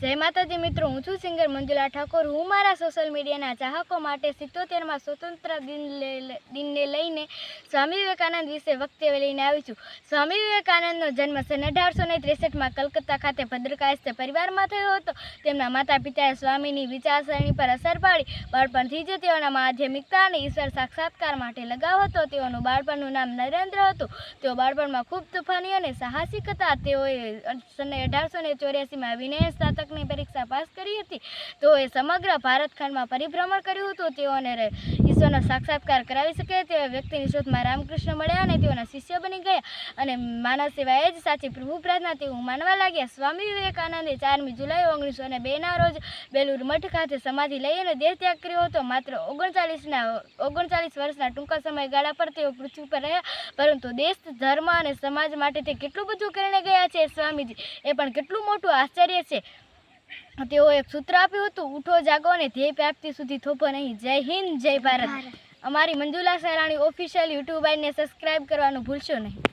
જય માતાજી મિત્રો, હું છું સિંગર મંજુલા ઠાકોર. હું મારા સોશિયલ મીડિયાના ચાહકો માટે સિત્તોતેરમાં સ્વતંત્ર દિન દિનને લઈને સ્વામી વિવેકાનંદ વિશે વક્તવ્ય લઈને આવી છું. સ્વામી વિવેકાનંદનો જન્મ સન અઢારસો ને ત્રેસઠમાં કલકત્તા ખાતે ભદ્રકાયસ્થ પરિવારમાં થયો હતો. તેમના માતા પિતાએ સ્વામીની વિચારસરણી પર અસર પાડી. બાળપણથી જ તેઓના માધ્યમિકતા અને ઈશ્વર સાક્ષાત્કાર માટે લગાવ હતો. તેઓનું બાળપણનું નામ નરેન્દ્ર હતું. તેઓ બાળપણમાં ખૂબ તોફાની અને સાહસિક હતા. તેઓએ સન અઢારસો ને ચોર્યાસીમાં વિનય સ્નાતકની પરીક્ષા પાસ કરી હતી. તેઓએ સમગ્ર ભારત ખંડમાં પરિભ્રમણ કર્યું હતું. તેઓને ઈશ્વરનો સાક્ષાત્કાર કરાવી શકે તેવા વ્યક્તિની શોધમાં રામકૃષ્ણ મળ્યા અને તેઓના શિષ્ય બની ગયા. અને માનવ સેવા જ સાચી પ્રભુ પ્રાર્થના તેઓ માનવા લાગ્યા. સ્વામી વિવેકાનંદે ચારમી જુલાઈ ઓગણીસો અને બેના રોજ બેલુર મઠ ખાતે સમાધિ લઈ અને દેહ ત્યાગ કર્યો હતો. માત્ર ઓગણચાલીસના ઓગણચાલીસ વર્ષના ટૂંકા સમયગાળા પર તેઓ પૃથ્વી પર રહ્યા. પરંતુ દેશ, ધર્મ અને સમાજ માટે તે કેટલું બધું કરીને ગયા છે? સ્વામીજી, એ પણ કેટલું મોટું આશ્ચર્ય છે. તેઓ એક સૂત્ર આપ્યું હતું ઉઠો જાગો અને ધ્યેય પ્રાપ્તિ સુધી થોપો નહીં. જય હિન્દ જય ભારત. અમારી મંજુલા સરાણી ઓફિશિયલ યુટ્યુબ આઈને સબસ્ક્રાઇબ કરવાનું ભૂલશો નહીં.